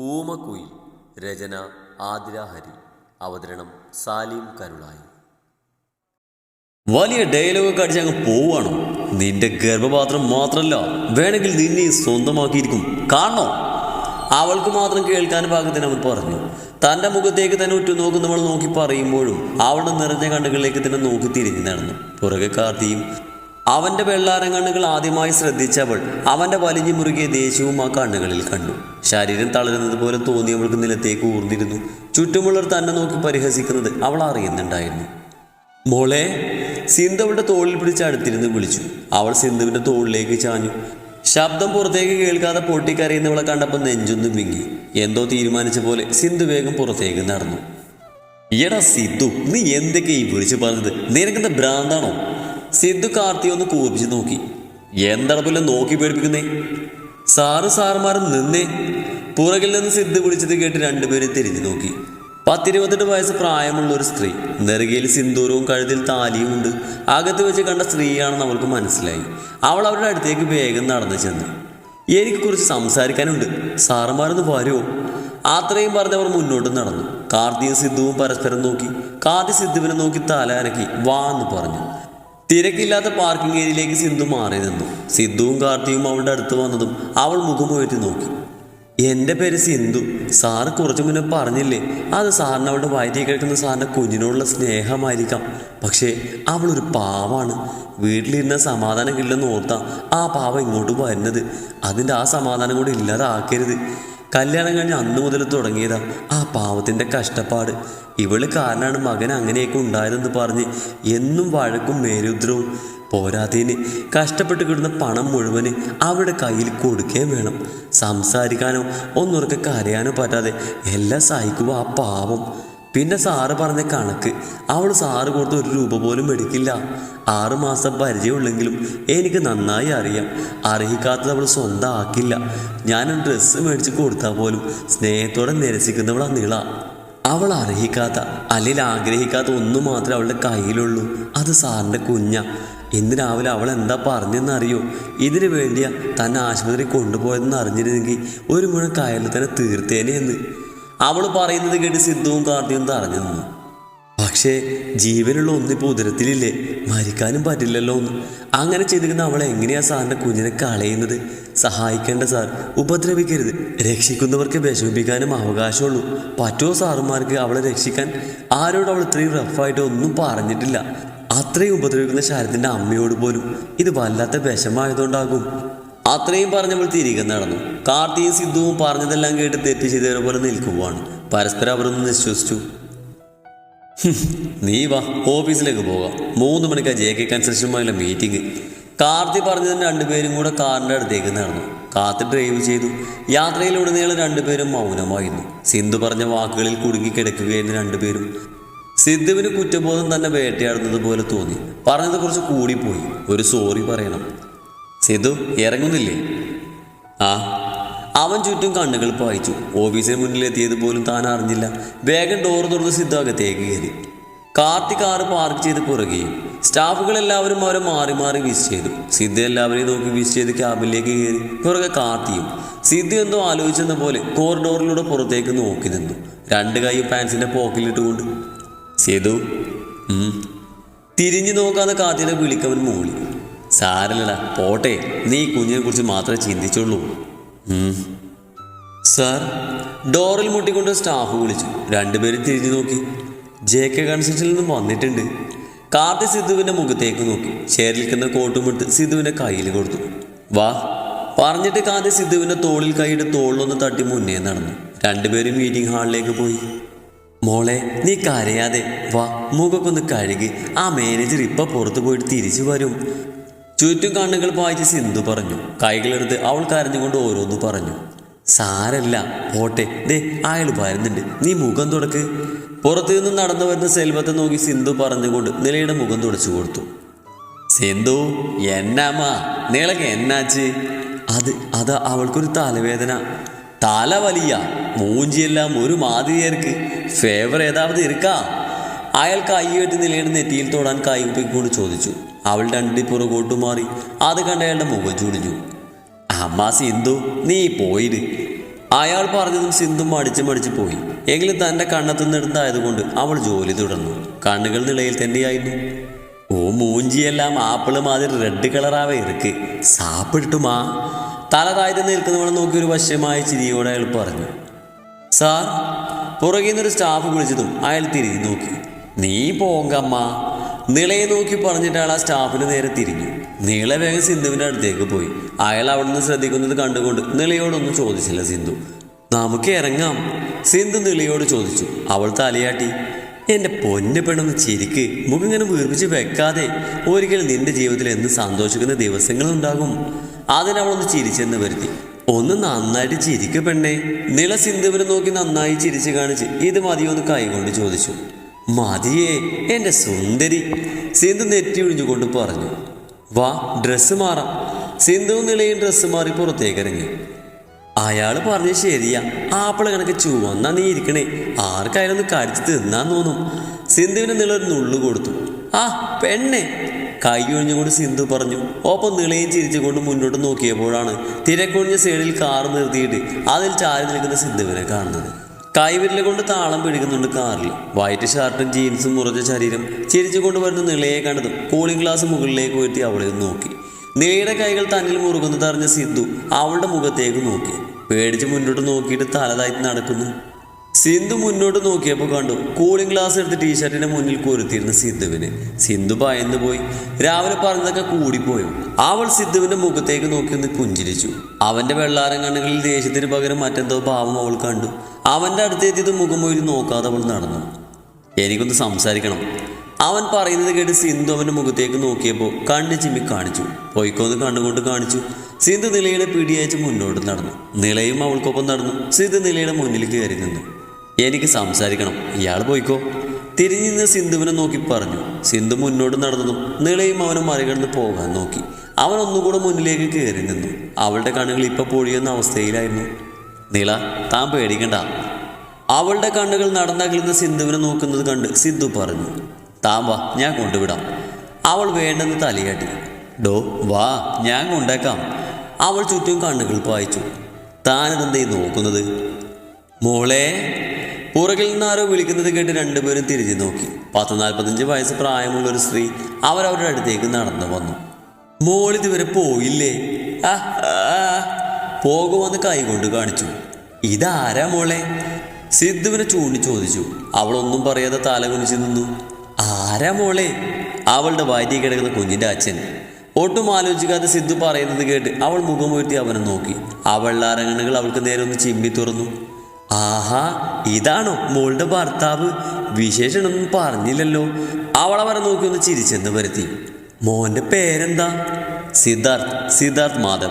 ഊമക്കുയിൽ രചന ആതിര ഹരി അവതരണം സാലിം കരുളായി. വലിയ ഡയലോഗൊക്കെ അടിച്ച് അങ്ങ് പോവാണോ നിന്റെ ഗർഭപാത്രം മാത്രമല്ല വേണമെങ്കിൽ നിന്നെ സ്വന്തമാക്കിയിരിക്കും. കാണണോ? അവൾക്ക് മാത്രം കേൾക്കാൻ പാകത്തിന് അവൻ പറഞ്ഞു. തന്റെ മുഖത്തേക്ക് തന്നെ ഉറ്റു നോക്കുന്നവൾ നോക്കി പറയുമ്പോഴും അവളുടെ നിറഞ്ഞ കണ്ണുകളിലേക്ക് തന്നെ നോക്കി തിരിഞ്ഞു നടന്നു. പുറകെ കാർത്തിയും അവന്റെ വെള്ളാരങ്ങണ്ണുകൾ ആദ്യമായി ശ്രദ്ധിച്ചവൾ അവന്റെ വലിഞ്ഞു മുറുകിയ ദേഷ്യവും ആ കണ്ണുകളിൽ കണ്ടു. ശരീരം തളരുന്നത് പോലെ തോന്നിയവൾക്ക് നിലത്തേക്ക് ഊർന്നിരുന്നു. ചുറ്റുമുള്ളവർ തന്നെ നോക്കി പരിഹസിക്കുന്നത് അവൾ അറിയുന്നുണ്ടായിരുന്നു. മോളെ സിന്ധു അവളുടെ തോളിൽ പിടിച്ച് അടുത്തിരുന്ന് വിളിച്ചു. അവൾ സിന്ധുവിന്റെ തോളിലേക്ക് ചാഞ്ഞു. ശബ്ദം പുറത്തേക്ക് കേൾക്കാതെ പൊട്ടിക്കരയുന്നവളെ കണ്ടപ്പോൾ നെഞ്ചൊന്നും വിങ്ങി. എന്തോ തീരുമാനിച്ച പോലെ സിന്ധു വേഗം പുറത്തേക്ക് നടന്നു. എടാ സിദ്ധു നീ എന്തൊക്കെ ഈ വിളിച്ചു പറഞ്ഞത്? നിനക്കെന്താ ഭ്രാന്താണോ? സിദ്ധു കാർത്തി ഒന്ന് കൂർപ്പിച്ച് നോക്കി. എന്താണ് നോക്കി പേടിപ്പിക്കുന്നേ? സാറ് സാറുമാരും നിന്നേ. പുറകിൽ നിന്ന് സിദ്ധു വിളിച്ചത് കേട്ട് രണ്ടുപേരും തിരിഞ്ഞു നോക്കി. പത്തിരുപത്തെട്ട് വയസ്സ് പ്രായമുള്ള ഒരു സ്ത്രീ. നെറുകയിൽ സിന്ദൂരവും കഴുതിൽ താലിയും ഉണ്ട്. അകത്ത് വെച്ച് കണ്ട സ്ത്രീയാണെന്ന് അവൾക്ക് മനസ്സിലായി. അവൾ അവരുടെ അടുത്തേക്ക് വേഗം നടന്നു ചെന്നു. എനിക്ക് കുറിച്ച് സംസാരിക്കാനുണ്ട്. സാറുമാരൊന്ന് വരുമോ അത്രയും പറഞ്ഞവർ മുന്നോട്ട് നടന്നു. കാർത്തിയും സിദ്ധുവും പരസ്പരം നോക്കി. കാർത്തി സിദ്ധുവിനെ നോക്കി തല അനക്കി വാ എന്ന് പറഞ്ഞു. തിരക്കില്ലാത്ത പാർക്കിംഗ് ഏരിയയിലേക്ക് സിന്ധു മാറി നിന്നു. സിദ്ധുവും കാർത്തിയും അവളുടെ അടുത്ത് വന്നതും അവൾ മുഖമുയർത്തി നോക്കി. എന്റെ പേര് സിന്ധു. സാറ് കുറച്ചു മുന്നേ പറഞ്ഞില്ലേ? അത് സാറിന് അവളുടെ വയറ്റിൽ കിടക്കുന്ന സാറിന്റെ കുഞ്ഞിനോടുള്ള സ്നേഹമായിരിക്കാം. പക്ഷേ അവളൊരു പാവാണ്. വീട്ടിലിരുന്ന സമാധാനം കിട്ടില്ലെന്ന് ഓർത്താ ആ പാവം ഇങ്ങോട്ട് വരുന്നത്. അതിന്റെ ആ സമാധാനം കൂടെ ഇല്ലാതാക്കരുത്. കല്യാണം കഴിഞ്ഞ് അന്ന് മുതൽ തുടങ്ങിയതാ. ആ പാവത്തിന്റെ കഷ്ടപ്പാട്. ഇവൾ കാരണമാണ് മകൻ അങ്ങനെയൊക്കെ ഉണ്ടായതെന്ന് പറഞ്ഞ് എന്നും വഴക്കും മേരുദ്രവും. പോരാത്തതിന് കഷ്ടപ്പെട്ട് കിട്ടുന്ന പണം മുഴുവൻ അവരുടെ കയ്യിൽ കൊടുക്കുകയും വേണം. സംസാരിക്കാനോ ഒന്നുറക്കെ കരയാനോ പറ്റാതെ എല്ലാം സഹിക്കുക ആ പാവം. പിന്നെ സാറ് പറഞ്ഞ കണക്ക്. അവൾ സാറ് കൊടുത്ത് ഒരു രൂപ പോലും എടുക്കില്ല. ആറുമാസം പരിചയമുള്ളെങ്കിലും എനിക്ക് നന്നായി അറിയാം. അർഹിക്കാത്തത് അവൾ സ്വന്തം ആക്കില്ല ഞാൻ ഡ്രസ്സ് മേടിച്ച് കൊടുത്താൽ പോലും സ്നേഹത്തോടെ നിരസിക്കുന്നവളാ നീള. അവൾ അർഹിക്കാത്ത അല്ലെങ്കിൽ ആഗ്രഹിക്കാത്ത ഒന്നും മാത്രമേ അവളുടെ കയ്യിലുള്ളൂ. അത് സാറിന്റെ കുഞ്ഞ. ഇന്ന് രാവിലെ അവൾ എന്താ പറഞ്ഞെന്നറിയോ? ഇതിനു വേണ്ടിയാ തന്നെ ആശുപത്രി കൊണ്ടുപോയതെന്ന് അറിഞ്ഞിരുന്നെങ്കിൽ ഒരു മുഴുവൻ കയറിൽ തന്നെ തീർത്തേനെ എന്ന്. അവൾ പറയുന്നത് കേട്ട് സിദ്ധുവും കാർത്തിയും തറഞ്ഞു നിന്നു. പക്ഷേ ജീവനുള്ള ഒന്നിപ്പോൾ ഉദരത്തിലില്ലേ? മരിക്കാനും പറ്റില്ലല്ലോ ഒന്ന് അങ്ങനെ ചെയ്തിരുന്ന അവൾ എങ്ങനെയാ സാറിന്റെ കുഞ്ഞിനെ കളയുന്നത്? സഹായിക്കേണ്ട സാർ ഉപദ്രവിക്കരുത്. രക്ഷിക്കുന്നവർക്ക് വിഷമിപ്പിക്കാനും അവകാശമുള്ളൂ. പറ്റുമോ സാറുമാർക്ക് അവളെ രക്ഷിക്കാൻ? ആരോട് അവൾ ഇത്രയും റഫായിട്ട് ഒന്നും പറഞ്ഞിട്ടില്ല. അത്രയും ഉപദ്രവിക്കുന്ന ശരത്തിന്റെ അമ്മയോട് പോലും ഇത് വല്ലാത്ത വിഷമായതുകൊണ്ടാകും അത്രയും പറഞ്ഞവൾ തിരികെ നടന്നു. കാർത്തിയും സിദ്ധുവും പറഞ്ഞതെല്ലാം കേട്ട് തെറ്റ് ചെയ്തവരെ പോലെ നിൽക്കുവാണ്. പരസ്പരം അവരൊന്ന് നിശ്വസിച്ചു. നീ വാ ഓഫീസിലേക്ക് പോകാം. മൂന്ന് മണിക്കാ ജെ കെ കൺസ്ട്രക്ഷനുമായുള്ള മീറ്റിംഗ്. കാർത്തി പറഞ്ഞതിന് രണ്ടുപേരും കൂടെ കാറിന്റെ അടുത്തേക്ക് നടന്നു. കാത്ത് ഡ്രൈവ് ചെയ്തു. യാത്രയിലുടനീളം രണ്ടുപേരും മൗനമായിരുന്നു. സിന്ധു പറഞ്ഞ വാക്കുകളിൽ കുടുങ്ങി കിടക്കുകയായിരുന്നു രണ്ടുപേരും. സിദ്ധുവിന് കുറ്റബോധം തന്നെ വേട്ടയാടുന്നത് പോലെ തോന്നി. പറഞ്ഞത് കുറച്ച് കൂടിപ്പോയി. ഒരു സോറി പറയണം. സിധു ഇറങ്ങുന്നില്ലേ? ആ അവൻ ചുറ്റും കണ്ണുകൾ പായിച്ചു. ഓഫീസിന് മുന്നിലെത്തിയത് പോലും താൻ അറിഞ്ഞില്ല. വേഗം ഡോർ തുറന്ന് സിദ്ധു അകത്തേക്ക് കയറി. കാർത്തി കാറ് പാർക്ക് ചെയ്ത് പുറകെയും സ്റ്റാഫുകൾ എല്ലാവരും അവരെ മാറി മാറി വിസ് ചെയ്തു. സിദ്ധു എല്ലാവരെയും നോക്കി വിസ് ചെയ്ത് ക്യാബിലേക്ക് കയറി. പുറകെ കാർത്തിയും. സിദ്ധു എന്തോ ആലോചിച്ചെന്ന പോലെ കോറിഡോറിലൂടെ പുറത്തേക്ക് നോക്കി നിന്നു. രണ്ട് കൈ പാൻസിന്റെ പോക്കിലിട്ടുകൊണ്ട് സിധു. തിരിഞ്ഞു നോക്കാതെ കാർത്തിയുടെ വിളിക്കവൻ മൂളി. സാരല്ലടാ പോട്ടെ. നീ കുഞ്ഞിനെ കുറിച്ച് മാത്രമേ ചിന്തിച്ചുള്ളൂ. സാർ ഡോറിൽ മുട്ടിക്കൊണ്ട് സ്റ്റാഫ് വിളിച്ചു. രണ്ടുപേരും തിരിഞ്ഞു നോക്കി. ജെ കെ കൺസ്ട്രക്ഷനിൽ നിന്നും വന്നിട്ടുണ്ട്. കാർത്തി സിദ്ധുവിന്റെ മുഖത്തേക്ക് നോക്കി. ചേരിൽക്കുന്ന കോട്ടും എടുത്ത് സിദ്ധുവിന്റെ കയ്യിൽ കൊടുത്തു. വാ. പറഞ്ഞിട്ട് കാർത്തി സിദ്ധുവിന്റെ തോളിൽ കൈയിട്ട് തോളിലൊന്ന് തട്ടി മുന്നേ നടന്നു. രണ്ടുപേരും മീറ്റിംഗ് ഹാളിലേക്ക് പോയി. മോളെ നീ കരയാതെ വാ. മുഖമൊക്കെ ഒന്ന് കഴുകി. ആ മാനേജർ ഇപ്പൊ പുറത്തു പോയിട്ട് തിരിച്ചു വരും. ചുറ്റും കണ്ണുകൾ വായിച്ച് സിന്ധു പറഞ്ഞു. കൈകളെടുത്ത് അവൾ കരഞ്ഞുകൊണ്ട് ഓരോന്ന് പറഞ്ഞു. സാരല്ല പോട്ടെ. ദേ അയാൾ വരുന്നുണ്ട്. നീ മുഖം തുടക്ക്. പുറത്തു നിന്ന് നടന്നു വരുന്ന സെൽവത്തെ നോക്കി സിന്ധു പറഞ്ഞുകൊണ്ട് നിലയുടെ മുഖം തുടച്ചു കൊടുത്തു. സിന്ധു എന്നാമ്മ? നിളക്ക് എന്നാച്ച്? അത് അത് അവൾക്കൊരു തലവേദന. തല വലിയ. മൂഞ്ചിയെല്ലാം ഒരു മാതിരിയർക്ക് ഫേവർ ഏതാവത് ഇരിക്കാ? അയാൾ കൈ കൈയെടുത്ത് നിലയുടെ നെറ്റിയിൽ തൊടാൻ കൈപ്പിക്കൊണ്ട് ചോദിച്ചു. അവളുടെ പുറകോട്ടു മാറി. അത് കണ്ട അയാളുടെ മുഖം ചുടിഞ്ഞു അമ്മ സിന്ധു നീ പോയിര്. അയാൾ പറഞ്ഞതും സിന്ധു മടിച്ച് മടിച്ച് പോയി. എങ്കിലും തന്റെ കണ്ണത്തു നിന്നെടുത്തായതുകൊണ്ട് അവൾ ജോലി തുടർന്നു. കണ്ണുകൾ നിളയിൽ തന്നെയായിരുന്നു. ഓ മൂഞ്ചിയെല്ലാം ആപ്പിൾ മാതിരി റെഡ് കളറാവേ ഇറുക്ക്. സാപ്പിട്ടുമാ തല താഴ്ത്തി നിൽക്കുന്നവളെ നോക്കി ഒരു വശമായ ചിരിയോടെ അയാൾ പറഞ്ഞു. സാർ പുറകിൽ നിന്നൊരു സ്റ്റാഫ് വിളിച്ചതും അയാൾ തിരിഞ്ഞു നോക്കി. നീ പോങ്കമ്മ. നിളയെ നോക്കി പറഞ്ഞിട്ട് അയാൾ ആ സ്റ്റാഫിന് നേരെ തിരിഞ്ഞു. നീള വേഗം സിന്ധുവിന്റെ അടുത്തേക്ക് പോയി. അയാൾ അവിടെ നിന്ന് ശ്രദ്ധിക്കുന്നത് കണ്ടുകൊണ്ട് നിളയോടൊന്നും ചോദിച്ചില്ല സിന്ധു. നമുക്ക് ഇറങ്ങാം. സിന്ധു നിളയോട് ചോദിച്ചു. അവൾ തലയാട്ടി. എന്റെ പൊന്നു പെണ്ണൊന്ന് ചിരിക്ക്. മുഖിങ്ങനെ വീർപ്പിച്ച് വെക്കാതെ. ഒരിക്കൽ നിന്റെ ജീവിതത്തിൽ എന്ന് സന്തോഷിക്കുന്ന ദിവസങ്ങളുണ്ടാകും അതിനവളൊന്ന് ചിരിച്ചെന്ന് വരുത്തി. ഒന്ന് നന്നായിട്ട് ചിരിക്ക് പെണ്ണേ. നിള സിന്ധുവിനെ നോക്കി നന്നായി ചിരിച്ച് കാണിച്ച് ഇത് മതിയോ? എന്ന് കൈകൊണ്ട് ചോദിച്ചു. മതിയേ എന്റെ സുന്ദരി. സിന്ധു നെറ്റി ഒഴിഞ്ഞുകൊണ്ട് പറഞ്ഞു വാ ഡ്രസ്സ് മാറാം. സിന്ധു നിലയും ഡ്രസ്സ് മാറി പുറത്തേക്ക് ഇറങ്ങി അയാൾ പറഞ്ഞ ശരിയാ ആപ്പിള കണക്ക് ചുവന്നാ നീ ഇരിക്കണേ. ആർക്കായാലും ഒന്ന് കടിച്ച് തിന്നാൻ തോന്നും. സിന്ധുവിന് നിള ഒരു നുള്ളു കൊടുത്തു. ആ പെണ്ണെ. കൈ ഒഴിഞ്ഞുകൊണ്ട് സിന്ധു പറഞ്ഞു ഒപ്പം നിളയും ചിരിച്ചുകൊണ്ട് മുന്നോട്ട് നോക്കിയപ്പോഴാണ് തിരക്കൊഴിഞ്ഞ സൈഡിൽ കാർ നിർത്തിയിട്ട് അതിൽ ചാരി നിൽക്കുന്ന സിന്ധുവിനെ കാണുന്നത്. കൈവിരൽ കൊണ്ട് താളം പിടിക്കുന്നുണ്ട് കാറിൽ. വൈറ്റ് ഷർട്ടും ജീൻസും മുറച്ച ശരീരം ചിരിച്ചുകൊണ്ട് വരുന്ന നിളയെ കണ്ടതും കൂളിംഗ് ഗ്ലാസ് മുകളിലേക്ക് ഉയർത്തി അവളെ നോക്കി. നിളയുടെ കൈകൾ തന്നിൽ മുറുകുന്നതറിഞ്ഞ സിദ്ധു അവളുടെ മുഖത്തേക്ക് നോക്കി. പേടിച്ച് മുന്നോട്ട് നോക്കിയിട്ട് തലതായി നടക്കുന്നു. സിന്ധു മുന്നോട്ട് നോക്കിയപ്പോൾ കണ്ടു കൂളിംഗ് ഗ്ലാസ് എടുത്ത് ടീഷർട്ടിന്റെ മുന്നിൽ കൊരുത്തിയിരുന്ന സിദ്ധുവിന്. സിന്ധു ഭയന്നു പോയി. രാവിലെ പറഞ്ഞതൊക്കെ കൂടിപ്പോയോ. അവൾ സിദ്ധുവിന്റെ മുഖത്തേക്ക് നോക്കി ഒന്ന് പുഞ്ചിരിച്ചു. അവന്റെ വെള്ളാരം കണ്ണുകളിൽ ദേഷ്യത്തിന് പകരം മറ്റെന്തോ ഭാവം അവൾ കണ്ടു. അവന്റെ അടുത്തെത്തിയത് മുഖമൊഴി നോക്കാതെ അവൾ നടന്നു. എനിക്കൊന്ന് സംസാരിക്കണം. അവൻ പറയുന്നത് കേട്ട് സിന്ധു അവന്റെ മുഖത്തേക്ക് നോക്കിയപ്പോൾ കണ്ണ് ചിമ്മി കാണിച്ചു. പൊയ്ക്കോന്ന് കണ്ണുകൊണ്ട് കാണിച്ചു. സിന്ധു നിലയുടെ പിടിയയച്ച് മുന്നോട്ട് നടന്നു. നിലയും അവൾക്കൊപ്പം നടന്നു. സിന്ധു നിലയുടെ മുന്നിൽ കയറി നിന്നു. എനിക്ക് സംസാരിക്കണം. ഇയാൾ പോയിക്കോ. തിരിഞ്ഞു നിന്ന് സിന്ധുവിനെ നോക്കി പറഞ്ഞു. സിന്ധു മുന്നോട്ട് നടന്നു. നിളയും അവനെ മറികടന്ന് പോകാൻ നോക്കി. അവൻ ഒന്നുകൂടെ മുന്നിലേക്ക് കയറി നിന്നു. അവളുടെ കണ്ണുകൾ ഇപ്പൊ പൊഴിയുന്ന അവസ്ഥയിലായിരുന്നു. നീള താൻ പേടിക്കണ്ട. അവളുടെ കണ്ണുകൾ നടന്നകലുന്ന സിന്ധുവിനെ നോക്കുന്നത് കണ്ട് സിദ്ധു പറഞ്ഞു താൻ വാ ഞാൻ കൊണ്ടുവിടാം. അവൾ വേണ്ടെന്ന് തലയാട്ടി ഡോ വാ ഞാൻ കൊണ്ടേക്കാം. അവൾ ചുറ്റും കണ്ണുകൾ പായിച്ചു. താനതെന്തേ നോക്കുന്നത്? മോളെ പുറകിൽ നിന്ന് ആരോ വിളിക്കുന്നത് കേട്ട് രണ്ടുപേരും തിരിഞ്ഞു നോക്കി. പത്ത് നാൽപ്പത്തഞ്ച് വയസ്സ് പ്രായമുള്ള ഒരു സ്ത്രീ അവരവരുടെ അടുത്തേക്ക് നടന്നു വന്നു. മോൾ ഇതുവരെ പോയില്ലേ. പോകുമെന്ന് കൈകൊണ്ട് കാണിച്ചു. ഇതാരാ മോളെ? സിദ്ധുവിനെ ചൂണ്ടി ചോദിച്ചു. അവളൊന്നും പറയാതെ തല കുനിച്ചു നിന്നു. ആരാ മോളെ? അവളുടെ വയറ്റിൽ കിടക്കുന്ന കുഞ്ഞിന്റെ അച്ഛൻ. ഒട്ടും ആലോചിക്കാതെ സിദ്ധു പറയുന്നത് കേട്ട് അവൾ മുഖമുയർത്തി അവനെ നോക്കി. അവളുടെ അരങ്ങണകൾ അവൾക്ക് നേരെ ഒന്ന് ചിമ്മി തുറന്നു ആഹാ ഇതാണോ മോളുടെ ഭർത്താവ്? വിശേഷണമൊന്നും പറഞ്ഞില്ലല്ലോ. അവളെ വരെ നോക്കി ഒന്ന് ചിരിച്ചെന്ന് വരുത്തി. മോന്റെ പേരെന്താ? സിദ്ധാർത്ഥ് സിദ്ധാർത്ഥ് മാധവ്.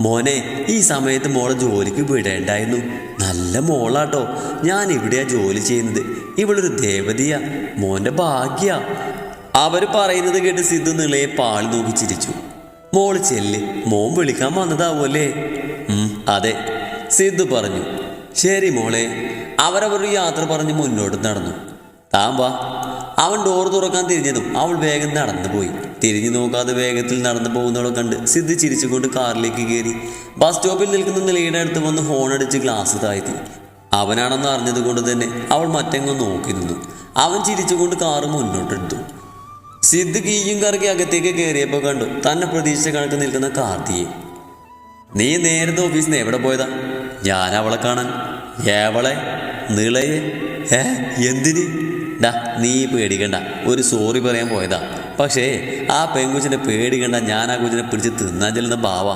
മോനെ ഈ സമയത്ത് മോളെ ജോലിക്ക് വിടേണ്ടായിരുന്നു. നല്ല മോളാട്ടോ. ഞാൻ ഇവിടെയാ ജോലി ചെയ്യുന്നത്. ഇവളൊരു ദേവതയാ. മോന്റെ ഭാഗ്യ. അവർ പറയുന്നത് കേട്ട് സിദ്ധു നിളയെ പാളി നോക്കി ചിരിച്ചു. മോൾ ചെല്ല് മോൻ വിളിക്കാൻ വന്നതാവുമല്ലേ ഉം, അതെ. സിദ്ധു പറഞ്ഞു ശരി മോളെ അവരവരുടെ യാത്ര പറഞ്ഞ് മുന്നോട്ട് നടന്നു. താൻ വാ. അവൻ ഡോർ തുറക്കാൻ തിരിഞ്ഞതും അവൾ വേഗം നടന്നു പോയി. തിരിഞ്ഞു നോക്കാതെ വേഗത്തിൽ നടന്നു പോകുന്നവളെ കണ്ട് സിദ്ധ് ചിരിച്ചുകൊണ്ട് കാറിലേക്ക് കയറി. ബസ് സ്റ്റോപ്പിൽ നിൽക്കുന്ന നിലയുടെ അടുത്ത് വന്ന് ഹോണടിച്ച് ഗ്ലാസ് താഴ്ത്തി. അവനാണെന്ന് അറിഞ്ഞത് കൊണ്ട് തന്നെ അവൾ മറ്റെങ്ങും നോക്കി നിന്നു അവൻ ചിരിച്ചുകൊണ്ട് കാറ് മുന്നോട്ടെടുത്തു. സിദ്ധ് കീയും കറക്കി അകത്തേക്ക് കയറിയപ്പോൾ കണ്ടു തന്നെ പ്രതീക്ഷിച്ച കണക്ക് നിൽക്കുന്ന കാർത്തിയെ. നീ നേരത്തെ ഓഫീസിൽ നിന്ന് എവിടെ പോയതാ? ഞാൻ അവളെ കാണാൻ ഏവളെ നിളയെ ഏ എന്തിന്? ഡാ നീ പേടിക്കണ്ട. ഒരു സോറി പറയാൻ പോയതാ. പക്ഷേ ആ പെങ്കുച്ചിനെ പേടിക്കണ്ട. ഞാൻ ആ കുച്ചിനെ പിടിച്ച് തിന്നാൻ ചെല്ലുന്ന ഭാവ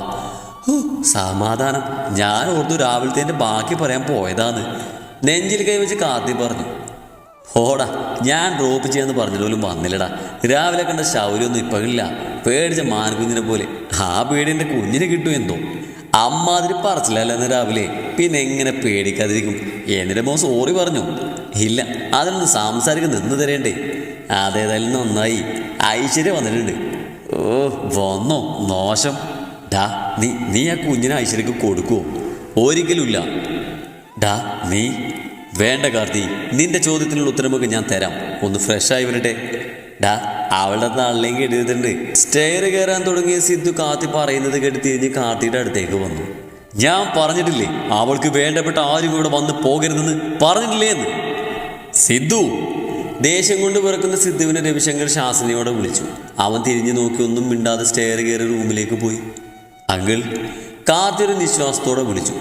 സമാധാനം. ഞാൻ ഓർത്തു രാവിലത്തെ ബാക്കി പറയാൻ പോയതാന്ന്. നെഞ്ചിൽ കൈ വെച്ച് കാത്തി പറഞ്ഞു. ഓടാ ഞാൻ ഡ്രോപ്പ് ചെയ്യാന്ന് പറഞ്ഞതുപോലും വന്നില്ലടാ. രാവിലെ കണ്ട ശൗര്യമൊന്നും ഇപ്പോഴില്ല. പേടിച്ച മാൻകുഞ്ഞിനെ പോലെ. ആ പേടി എന്റെ കുഞ്ഞിനെ കിട്ടും എന്തോ. അമ്മാതിരി പറച്ചില്ലല്ലെന്ന് രാവിലെ? പിന്നെ എങ്ങനെ പേടിക്കാതിരിക്കും? എന്നിട്ട് മോൻ സോറി പറഞ്ഞു. ഇല്ല അതിനൊന്ന് സംസാരിക്കാൻ നിന്ന് തരേണ്ടേ. അതേതായാലും നന്നായി. ഐശ്വര്യം വന്നിട്ടുണ്ട്. ഓ വന്നോ? മോശം. ഡാ നീ നീ ആ കുഞ്ഞിനെ ഐശ്വര്യക്ക് കൊടുക്കുവോ? ഒരിക്കലുമില്ല ഡാ നീ? വേണ്ട കാർത്തി നിന്റെ ചോദ്യത്തിനുള്ള ഉത്തരമൊക്കെ ഞാൻ തരാം. ഒന്ന് ഫ്രഷായി വരട്ടെ. ഡാ അവളുടെ നാളിലേക്ക് കെട്ടിയിട്ടുണ്ട്. സ്റ്റെയർ കയറാൻ തുടങ്ങിയ സിദ്ധു കാത്തി പറയുന്നത് കേട്ട് തിരിഞ്ഞ് കാത്തിയുടെ അടുത്തേക്ക് വന്നു. ഞാൻ പറഞ്ഞിട്ടില്ലേ അവൾക്ക് വേണ്ടപ്പെട്ട ആരും ഇവിടെ വന്ന് പോകരുതെന്ന്? പറഞ്ഞിട്ടില്ലേ എന്ന് സിദ്ധു. ദേഷ്യം കൊണ്ട് പിറക്കുന്ന സിദ്ധുവിനെ രവിശങ്കർ ശാസനയോടെ വിളിച്ചു. അവൻ തിരിഞ്ഞു നോക്കി ഒന്നും മിണ്ടാതെ സ്റ്റെയർ കയറി റൂമിലേക്ക് പോയി. അങ്കിൾ കാർത്തി ഒരു നിശ്വാസത്തോടെ വിളിച്ചു.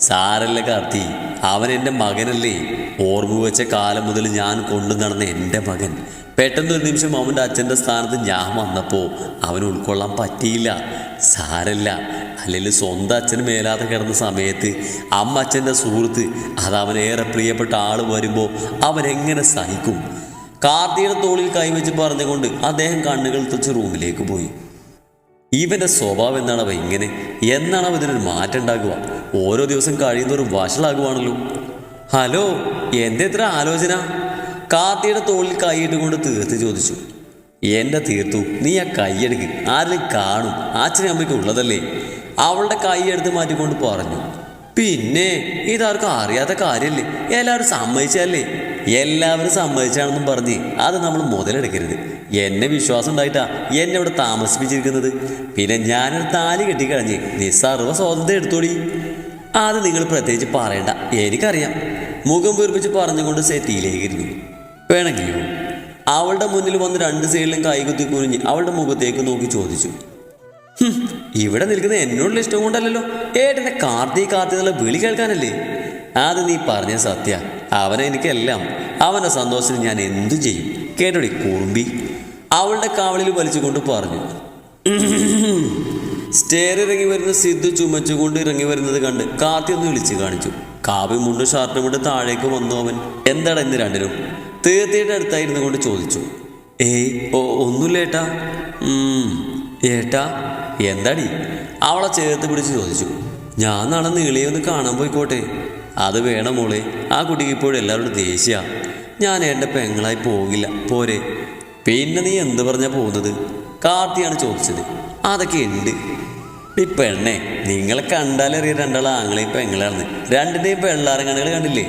സാരല്ല കാർത്തി അവൻ എന്റെ മകനല്ലേ. ഓർമ്മ വെച്ച കാലം മുതൽ ഞാൻ കൊണ്ടു നടന്ന എന്റെ മകൻ. പെട്ടെന്ന് ഒരു നിമിഷം അവന്റെ അച്ഛന്റെ സ്ഥാനത്ത് ഞാൻ വന്നപ്പോൾ അവൻ ഉൾക്കൊള്ളാൻ പറ്റിയില്ല. സാരല്ല. അല്ലെങ്കിൽ സ്വന്തം അച്ഛന് മേലാതെ കിടന്ന സമയത്ത് അമ്മ അച്ഛന്റെ സുഹൃത്ത് അത് അവനേറെ പ്രിയപ്പെട്ട ആൾ വരുമ്പോൾ അവനെങ്ങനെ സഹിക്കും? കാർത്തിയുടെ തോളിൽ കൈവച്ച് പറഞ്ഞുകൊണ്ട് അദ്ദേഹം കണ്ണുകൾ തുച്ച് റൂമിലേക്ക് പോയി. ഇവന്റെ സ്വഭാവം എന്താണ് അവ ഇങ്ങനെ? എന്നാണ് അവ ഇതിനൊരു മാറ്റം ഉണ്ടാകുക. ഓരോ ദിവസം കഴിയുന്നവരും വഷളാകുവാണല്ലോ. ഹലോ എന്റെ ഇത്ര ആലോചന? കാത്തിയുടെ തോളിൽ കൈയിട്ട് കൊണ്ട് തീർത്ത് ചോദിച്ചു. എന്റെ തീർത്തു നീ ആ കൈയെടുക്ക് ആരും കാണും. അച്ഛനും അമ്മയ്ക്ക് ഉള്ളതല്ലേ? അവളുടെ കൈയെടുത്ത് മാറ്റിക്കൊണ്ട് പറഞ്ഞു. പിന്നെ ഇതാർക്കും അറിയാത്ത കാര്യമല്ലേ എല്ലാവരും സമ്മതിച്ചല്ലേ എല്ലാവരും സമ്മതിച്ചാണെന്നും പറഞ്ഞ് അത് നമ്മൾ മുതലെടുക്കരുത്. എന്നെ വിശ്വാസം ഉണ്ടായിട്ടാ എന്നെ ഇവിടെ താമസിപ്പിച്ചിരിക്കുന്നത്. പിന്നെ ഞാനൊരു താലി കെട്ടിക്കഴിഞ്ഞ് നീ സർവ സ്വാതന്ത്ര്യം എടുത്തോടി. അത് നിങ്ങൾ പ്രത്യേകിച്ച് പറയണ്ട. എനിക്കറിയാം. മുഖം വീർപ്പിച്ച് പറഞ്ഞുകൊണ്ട് സെറ്റിയിലേക്ക് ഇരുന്നു വേണമെങ്കിലോ? അവളുടെ മുന്നിൽ വന്ന് രണ്ട് സൈഡിലും കൈകുത്തി കുനിഞ്ഞ് അവളുടെ മുഖത്തേക്ക് നോക്കി ചോദിച്ചു. ഇവിടെ നിൽക്കുന്ന എന്നോടുള്ള ഇഷ്ടം കൊണ്ടല്ലല്ലോ. ഏട്ടന്റെ കാർത്തി കാർത്തി എന്നുള്ള വിളി കേൾക്കാനല്ലേ? അത് നീ പറഞ്ഞ സത്യ. അവനെ എനിക്കെല്ലാം. അവന്റെ സന്തോഷത്തിന് ഞാൻ എന്തു ചെയ്യും? കേട്ടോടി കുറുമ്പി. അവളുടെ കാവളിൽ വലിച്ചുകൊണ്ട് പറഞ്ഞു സ്റ്റേർ ഇറങ്ങി വരുന്ന സിദ്ധു ചുമച്ചുകൊണ്ട് ഇറങ്ങി വരുന്നത് കണ്ട് കാത്തി ഒന്ന് വിളിച്ചു കാണിച്ചു. കാവി മുണ്ടും ഷർട്ടും കൊണ്ട് താഴേക്ക് വന്നു അവൻ. എന്താണ് ഇന്ന് രണ്ടിനും? തീർത്തിയുടെ അടുത്തായിരുന്നു കൊണ്ട് ചോദിച്ചു. ഏയ് ഓ ഒന്നുമില്ല ഏട്ടാ. ഏട്ടാ എന്താടി? അവളെ ചേർത്ത് പിടിച്ച് ചോദിച്ചു. ഞാൻ നാളെ നീളിയൊന്ന് കാണാൻ പോയിക്കോട്ടെ. അത് വേണം മോളെ. ആ കുട്ടിക്ക് ഇപ്പോഴും എല്ലാവരോടും ദേഷ്യ. ഞാൻ എന്റെ പെങ്ങളായി പോകില്ല. പോരെ. പിന്നെ നീ എന്ത് പറഞ്ഞാൽ പോകുന്നത്? കാർത്തിയാണ് ചോദിച്ചത്. അതൊക്കെ ഉണ്ട്. ഈ പെണ്ണെ നിങ്ങളെ കണ്ടാലറിയ രണ്ടാൾ ആങ്ങളെയും പെങ്ങളാണ് രണ്ടിന്റെയും പെള്ളാരങ്ങണകൾ കണ്ടില്ലേ?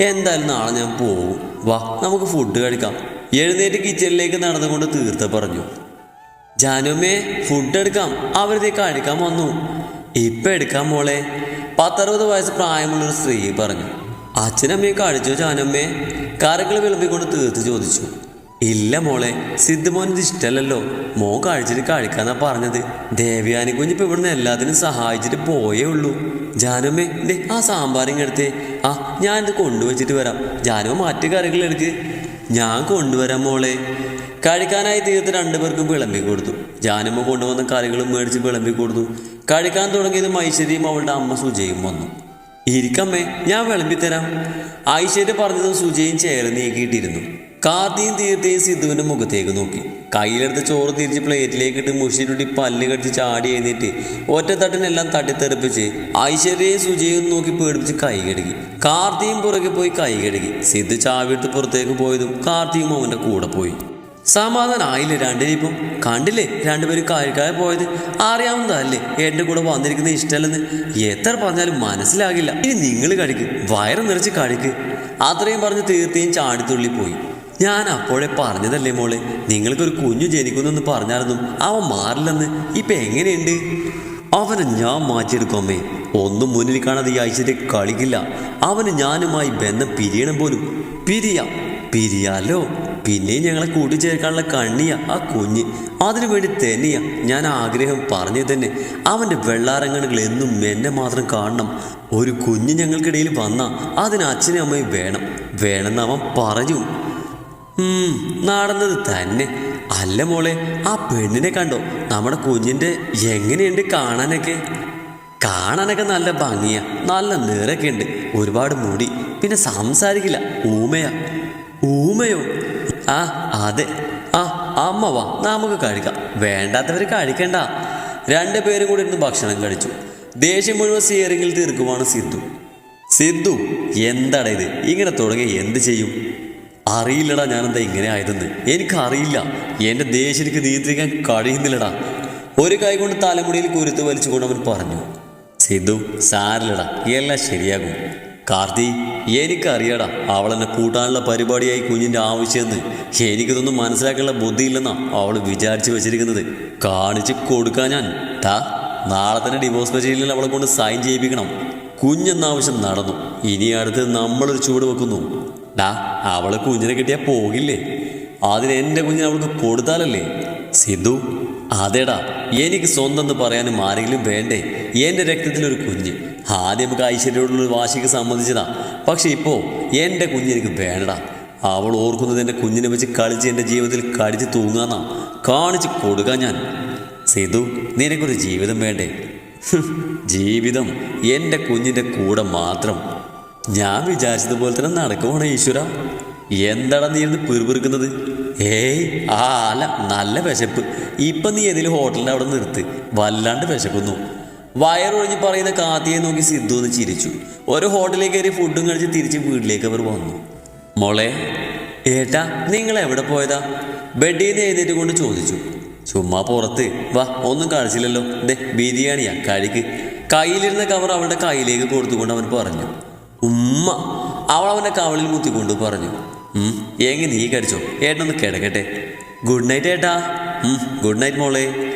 എന്തായാലും നാളെ ഞാൻ പോകും വാ നമുക്ക് ഫുഡ് കഴിക്കാം. എഴുന്നേറ്റ് കിച്ചണിലേക്ക് നടന്നുകൊണ്ട് തീർത്ത പറഞ്ഞു. ജാനുമേ ഫുഡ് എടുക്കാം. അവരിതേ കഴിക്കാൻ വന്നു. ഇപ്പം എടുക്കാം മോളെ. പത്തറുപത് വയസ്സ് പ്രായമുള്ളൊരു സ്ത്രീ പറഞ്ഞു അച്ഛനമ്മയെ കഴിച്ചോ ചാനമ്മേ കറികൾ വിളമ്പിക്കൊണ്ട് തീർത്ത് ചോദിച്ചു ഇല്ല മോളെ സിദ്ധുമോൻ ഇത് ഇഷ്ടമല്ലല്ലോ മോൻ കഴിച്ചിട്ട് കഴിക്കാന്നാ പറഞ്ഞത്. ദേവ്യാനി കുഞ്ഞ് ഇപ്പൊ ഇവിടുന്ന് എല്ലാത്തിനും സഹായിച്ചിട്ട് പോയേ ഉള്ളൂ. ജാനമ്മേ ദേ ആ സാമ്പാറിങ് എടുത്തേ. ആ ഞാൻ ഞാനിത് കൊണ്ടുവച്ചിട്ട് വരാം. ജാനമ്മ മറ്റു കറികൾ എടുക്ക്. ഞാൻ കൊണ്ടുവരാം മോളെ. കഴിക്കാനായി തീർത്ത് രണ്ടുപേർക്കും വിളമ്പി കൊടുത്തു ജാനമ്മ കൊണ്ടുവന്ന കറികളും മേടിച്ച് വിളമ്പി കൊടുത്തു കഴിക്കാൻ തുടങ്ങിയത് ഐശ്വര്യയും അവളുടെ അമ്മ സുജയും വന്നു. ഇരിക്കമ്മേ ഞാൻ വിളമ്പിത്തരാം. ഐശ്വര്യ പറഞ്ഞതും സുജയും ചേർന്ന് നീക്കിയിട്ടിരുന്നു. കാത്തിയും തീർത്തയും സിദ്ധുവിന്റെ മുഖത്തേക്ക് നോക്കി. കയ്യിലെടുത്ത് ചോറ് തിരിച്ച് പ്ലേറ്റിലേക്ക് ഇട്ട് മുഷിരുട്ടി പല്ല് കടിച്ച് ചാടി എഴുന്നേറ്റ് ഒറ്റത്തട്ടിനെല്ലാം തട്ടിത്തെറിപ്പിച്ച് ഐശ്വര്യയെ സുജയും നോക്കി പേടിപ്പിച്ച് കൈ കഴുകി. കാർത്തിയും പുറകെ പോയി കൈ കഴുകി. സിദ്ധു ചാവിട്ട് പുറത്തേക്ക് പോയതും കാർത്തിയും അവന്റെ കൂടെ പോയി. സമാധാനായില്ലേ രണ്ടിനിപ്പം കണ്ടില്ലേ രണ്ടുപേരും കാര്യക്കാരെ പോയത്? അറിയാവുന്നതല്ലേ എന്റെ കൂടെ വന്നിരിക്കുന്നത് ഇഷ്ടമല്ലെന്ന്? എത്ര പറഞ്ഞാലും മനസ്സിലാകില്ല. ഇനി നിങ്ങൾ കഴിക്ക് വയറ് നിറച്ച് കഴിക്ക് അത്രയും പറഞ്ഞ് തീർത്തേയും ചാടിത്തുള്ളി പോയി. ഞാൻ അപ്പോഴേ പറഞ്ഞതല്ലേ മോളെ നിങ്ങൾക്കൊരു കുഞ്ഞു ജനിക്കുന്നെന്ന് പറഞ്ഞായിരുന്നു അവൻ മാറില്ലെന്ന്. ഇപ്പൊ എങ്ങനെയുണ്ട്? അവനെ ഞാൻ മാറ്റിയെടുക്കും അമ്മേ. ഒന്നും മുന്നിൽ കാണാതെ ഈ ഐശ്വര്യ കളിക്കില്ല. അവന് ഞാനുമായി ബന്ധം പിരിയണം പോലും. പിരിയാം. പിരിയാലോ? പിന്നെയും ഞങ്ങളെ കൂട്ടിച്ചേർക്കാനുള്ള കണ്ണിയ ആ കുഞ്ഞ്. അതിനു വേണ്ടി തന്നെയാ ഞാൻ ആഗ്രഹം പറഞ്ഞു തന്നെ. അവന്റെ വെള്ളാരങ്ങണുകൾ എന്നും എന്നെ മാത്രം കാണണം. ഒരു കുഞ്ഞ് ഞങ്ങൾക്കിടയിൽ വന്ന അതിന് അച്ഛനും അമ്മയും വേണം. വേണമെന്ന് അവൻ പറഞ്ഞു. നടന്നത് തന്നെ. അല്ല മോളെ ആ പെണ്ണിനെ കണ്ടോ? നമ്മുടെ കുഞ്ഞിന്റെ എങ്ങനെയുണ്ട് കാണാനൊക്കെ? കാണാനൊക്കെ നല്ല ഭംഗിയാ. നല്ല നിറക്കുണ്ട് ഒരുപാട് മുടി. പിന്നെ സംസാരിക്കില്ല. ഊമയാ. ഊമയോ? ആ അതെ. ആ അമ്മ വാ നമുക്ക് കഴിക്കാം. വേണ്ടാത്തവർ കഴിക്കണ്ട. രണ്ടുപേരും കൂടി ഇരുന്ന് ഭക്ഷണം കഴിച്ചു. ദേഷ്യം മുഴുവൻ സിയറിങ്ങിൽ തീർക്കുവാണ് സിദ്ധു സിദ്ധു എന്താടാ ഇത്? ഇങ്ങനെ തുടങ്ങി എന്ത് ചെയ്യും? അറിയില്ലടാ ഞാനെന്താ ഇങ്ങനെ ആയതെന്ന്. എനിക്കറിയില്ല. എന്റെ ദേഷ്യം എനിക്ക് നിയന്ത്രിക്കാൻ കഴിയുന്നില്ലടാ. ഒരു കൈ കൊണ്ട് തലമുടിയിൽ കുരുത്ത് വലിച്ചുകൊണ്ട് അവൻ പറഞ്ഞു സിദ്ധു സാരില്ലടാ. എല്ലാം ശരിയാകും. കാർത്തി എനിക്കറിയാടാ അവളെന്നെ കൂട്ടാനുള്ള പരിപാടിയായി കുഞ്ഞിന്റെ ആവശ്യമെന്ന്. എനിക്കിതൊന്നും മനസ്സിലാക്കാനുള്ള ബുദ്ധിയില്ലെന്നാ അവൾ വിചാരിച്ചു വെച്ചിരിക്കുന്നത്. കാണിച്ച് കൊടുക്കാൻ ഞാൻ. താ നാളെ തന്നെ ഡിവോഴ്സ് മെറ്റീരിയലിൽ അവളെ കൊണ്ട് സൈൻ ചെയ്യിപ്പിക്കണം. കുഞ്ഞെന്ന ആവശ്യം നടന്നു. ഇനി അടുത്ത് നമ്മളൊരു ചൂട് വെക്കുന്നു. ഡാ അവളെ കുഞ്ഞിനെ കിട്ടിയാൽ പോകില്ലേ? അതിന് എന്റെ കുഞ്ഞിനെ അവൾക്ക് കൊടുത്താലല്ലേ? സിദ്ധു അതേടാ എനിക്ക് സ്വന്തം എന്ന് പറയാനും ആരെങ്കിലും വേണ്ടേ? എന്റെ രക്തത്തിലൊരു കുഞ്ഞ്. ആദ്യം ഐശ്വര്യയോടുള്ള വാശിക്ക് സംബന്ധിച്ചതാ പക്ഷെ ഇപ്പോൾ എന്റെ കുഞ്ഞ് എനിക്ക് വേണ്ടടാ. അവൾ ഓർക്കുന്നത് എന്റെ കുഞ്ഞിനെ വെച്ച് കളിച്ച് എന്റെ ജീവിതത്തിൽ കടിച്ച് തൂങ്ങാന്നാ. കാണിച്ച് കൊടുക്കാൻ ഞാൻ. സിധു നിനക്കൊരു ജീവിതം വേണ്ടേ? ജീവിതം എന്റെ കുഞ്ഞിന്റെ കൂടെ മാത്രം. ഞാൻ വിചാരിച്ചതുപോലെ തന്നെ നടക്കുവാണ് ഈശ്വര. എന്താടാ നീ ഇരുന്ന് പിറുപിറുക്കുന്നത്? ഏയ് ആ അല്ല നല്ല വിശപ്പ്. ഇപ്പം നീ ഏതെങ്കിലും ഹോട്ടലിന്റെ അവിടെ നിർത്ത്. വല്ലാണ്ട് വിശക്കുന്നു. വയറൊഴിഞ്ഞ് പറയുന്ന കാത്തിയെ നോക്കി സിദ്ധു ഒന്ന് ചിരിച്ചു. ഒരു ഹോട്ടലിൽ കയറി ഫുഡും കഴിച്ച് തിരിച്ച് വീട്ടിലേക്ക് അവർ വന്നു. മോളെ ഏട്ടാ നിങ്ങൾ എവിടെ പോയതാ? ബെഡിൽ നിന്ന് എഴുന്നേറ്റ് കൊണ്ട് ചോദിച്ചു. ചുമ്മാ പുറത്ത്. വാ ഒന്നും കഴിച്ചില്ലല്ലോ. ദേ ബിരിയാണിയാ കഴിക്ക്. കയ്യിലിരുന്ന കവർ അവളുടെ കയ്യിലേക്ക് കൊടുത്തുകൊണ്ട് അവൻ പറഞ്ഞു. ഉമ്മ. അവൾ അവന്റെ കവളിൽ മുത്തിക്കൊണ്ട് പറഞ്ഞു. ഉം, എങ്ങി നീ കടിച്ചോ ഏട്ടനൊന്ന് കിടക്കട്ടെ. ഗുഡ് നൈറ്റ് ഏട്ടാ. ഗുഡ് നൈറ്റ് മോളെ.